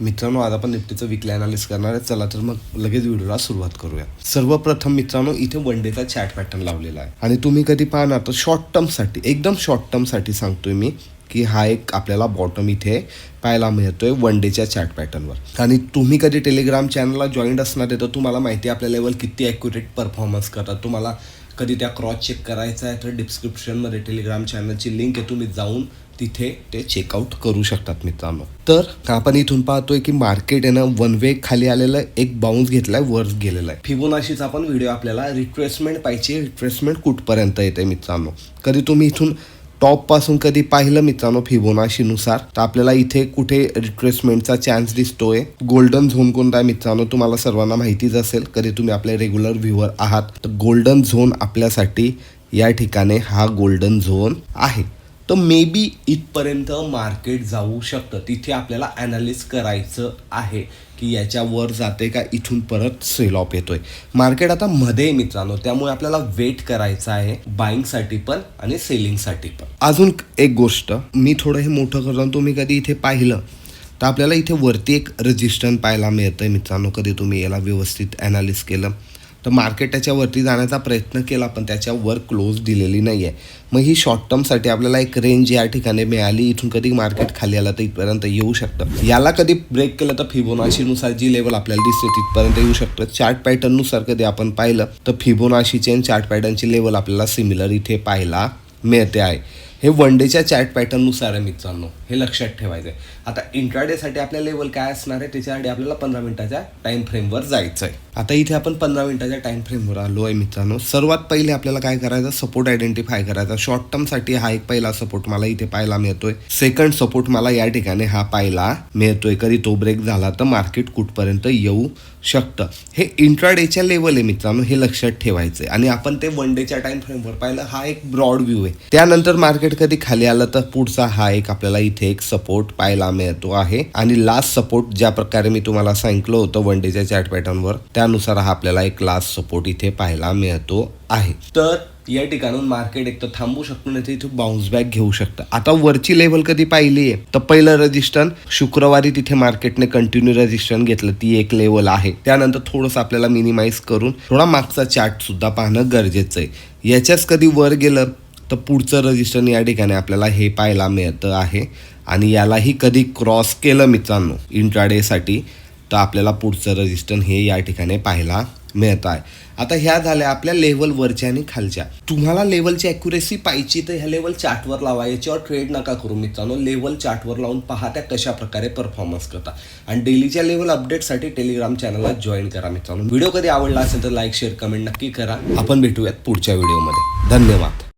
मित्रांनो आज आपण निफ्टीचं विकली अनालिस करणार आहे. चला तर मग लगेच व्हिडिओला सुरुवात करूया. सर्वप्रथम मित्रांनो इथे वन डेचा चॅट पॅटर्न लावलेला आहे. आणि तुम्ही कधी पाहणार तर शॉर्ट टर्मसाठी एकदम शॉर्ट टर्मसाठी सांगतोय मी की हा एक आपल्याला बॉटम इथे पाहायला मिळतोय वन डेच्या चॅट पॅटर्नवर आणि तुम्ही कधी टेलिग्राम चॅनलला जॉईंट असणार आहे तर तुम्हाला माहिती आहे आपल्या लेवल किती ॲक्युरेट परफॉर्मन्स करतात. तुम्हाला कधी त्या क्रॉस चेक करायचा आहे तर डिस्क्रिप्शनमध्ये टेलिग्राम चॅनलची लिंक आहे तुम्ही जाऊन तिथे ते चेकआउट करू शकतात मित्रांनो. तर आपण इथून पाहतोय की मार्केट आहे ना वन वे खाली आलेलं एक बाउन्स घेतलाय वर गेलेला आहे. फिबोनाशीचा पण व्हिडिओ आपल्याला रिट्रेसमेंट पाहिजे रिट्रेसमेंट कुठपर्यंत येते मित्रांनो? कधी तुम्ही इथून टॉपपासून कधी पाहिलं मित्रांनो फिबोनाशीनुसार? तर आपल्याला इथे कुठे रिट्रेसमेंटचा चान्स दिसतोय. गोल्डन झोन कोणता आहे मित्रांनो? तुम्हाला सर्वांना माहितीच असेल. कधी तुम्ही आपले रेग्युलर व्ह्युअर आहात. तर गोल्डन झोन आपल्यासाठी या ठिकाणी हा गोल्डन झोन आहे. तर मे बी इथपर्यंत मार्केट जाऊ शकतं. तिथे आपल्याला ॲनालिस करायचं आहे की याच्यावर जाते का इथून परत सेल ऑफ येतोय. मार्केट आता मध्ये मित्रांनो त्यामुळे आपल्याला वेट करायचं आहे बाईंगसाठी पण आणि सेलिंगसाठी पण. अजून एक गोष्ट मी थोडं हे मोठं करतो तुम्ही कधी इथे पाहिलं तर आपल्याला इथे वरती एक रजिस्टन पाहायला मिळतं आहे मित्रांनो कधी तुम्ही याला व्यवस्थित ॲनालिस केलं. तर मार्केट त्याच्यावरती जाण्याचा प्रयत्न केला पण त्याच्यावर क्लोज दिलेली नाही आहे मग ही शॉर्ट टर्मसाठी आपल्याला एक रेंज या ठिकाणी मिळाली. इथून कधी मार्केट खाली आलं तर इथपर्यंत येऊ शकतं. याला कधी ब्रेक केलं तर फिबोनाशीनुसार जी लेवल आपल्याला दिसते तिथपर्यंत येऊ शकतं. चार्ट पॅटर्ननुसार कधी आपण पाहिलं तर फिबोनाशीचे आणि चार्ट पॅटर्नची लेवल आपल्याला सिमिलर इथे पाहायला मिळते आहे. हे वन डेच्या चॅट पॅटर्ननुसार आहे मित्रांनो. हे लक्षात ठेवायचं आहे आता इंट्राडेसाठी आपल्या लेवल काय असणार आहे? त्याच्यासाठी आपल्याला पंधरा मिनिटाच्या टाईम फ्रेमवर जायचं आहे आता इथे आपण पंधरा मिनिटाच्या टाईम फ्रेमवर आलो आहे मित्रांनो. सर्वात पहिले आपल्याला काय करायचं? सपोर्ट आयडेंटिफाय करायचा. शॉर्ट टर्मसाठी हा एक पहिला सपोर्ट मला इथे पाहायला मिळतोय. सेकंड सपोर्ट मला या ठिकाणी हा पाहायला मिळतोय. कधी तो ब्रेक झाला तर मार्केट कुठपर्यंत येऊ शकतं. हे इंट्राडेच्या लेवल आहे मित्रांनो. हे लक्षात ठेवायचं आहे आणि आपण ते वन डेच्या टाईम फ्रेमवर पाहिलं. हा एक ब्रॉड व्ह्यू आहे. त्यानंतर मार्केट कधी खाली आलं तर पुढचा हा एक आपल्याला इथे एक सपोर्ट पाहायला मिळतो आहे. आणि लास्ट सपोर्ट ज्या प्रकारे मी तुम्हाला सांगितलं होतं वन डेच्या चॅट पॅटर्नवर त्यानुसार हा आपल्याला एक लास्ट सपोर्ट इथे पाहायला मिळतो आहे. तर या ठिकाणून मार्केट एक तर थांबू शकतो नाही तर इथे बाउन्स बॅक घेऊ शकतं. आता वरची लेवल कधी पाहिली आहे? तर पहिलं रजिस्टन शुक्रवारी तिथे मार्केटने कंटिन्यू रजिस्टन घेतलं. ती एक लेवल आहे. त्यानंतर थोडंसं आपल्याला मिनिमाइज करून थोडा मागचा चार्ट सुद्धा पाहणं गरजेचं आहे. याच्याच कधी वर गेलं तर पुढचं रजिस्टर या ठिकाणी आपल्याला हे पाहायला मिळतं आहे. आणि यालाही कधी क्रॉस केलं मित्रांनो इंट्राडेसाठी तर आपल्याला पुढचं रजिस्टर हे या ठिकाणी पाहायला मिळत आहे. आता ह्या झाल्या आपल्या लेवल वरच्या आणि खालच्या. तुम्हाला लेवलची अॅक्युरेसी पाहिजे तर ह्या लेवल चार्टवर लावा. याच्यावर ट्रेड नका करू मित्रांनो. लेवल चार्टवर लावून पहा त्या कशा प्रकारे परफॉर्मन्स करता. आणि डेलीच्या लेवल अपडेटसाठी टेलिग्राम चॅनलला जॉईन करा मित्रांनो. व्हिडिओ कधी आवडला असेल तर लाईक शेअर कमेंट नक्की करा. आपण भेटूयात पुढच्या व्हिडिओमध्ये धन्यवाद.